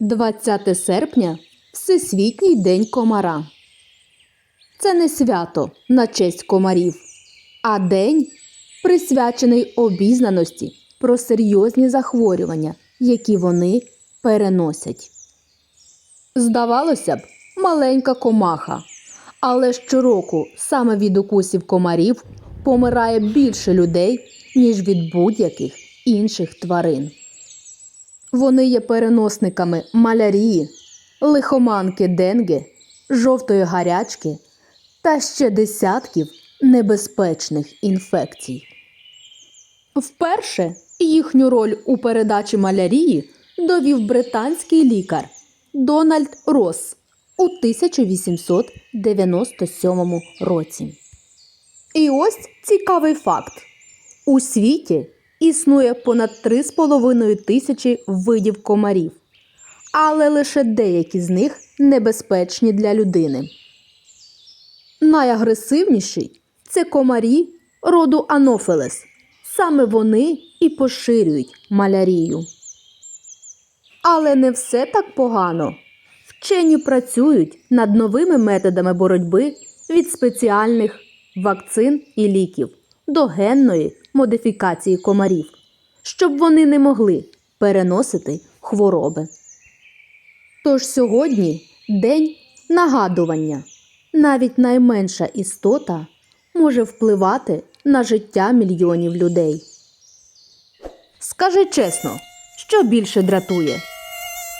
20 серпня Всесвітній день комара. Це не свято на честь комарів, а день, присвячений обізнаності про серйозні захворювання, які вони переносять. Здавалося б, маленька комаха, але щороку саме від укусів комарів помирає більше людей, ніж від будь-яких інших тварин. Вони є переносниками малярії, лихоманки денге, жовтої гарячки та ще десятків небезпечних інфекцій. Вперше їхню роль у передачі малярії довів британський лікар Дональд Росс у 1897 році. І ось цікавий факт: у світі існує понад 3,5 тисячі видів комарів, але лише деякі з них небезпечні для людини. Найагресивніші це комарі роду Анофелес. Саме вони і поширюють малярію. Але не все так погано. Вчені працюють над новими методами боротьби від спеціальних вакцин і ліків до генної модифікації комарів, щоб вони не могли переносити хвороби. Тож сьогодні день нагадування. Навіть найменша істота може впливати на життя мільйонів людей. Скажи чесно, що більше дратує?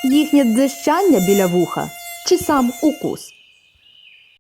Їхнє дзищання біля вуха чи сам укус?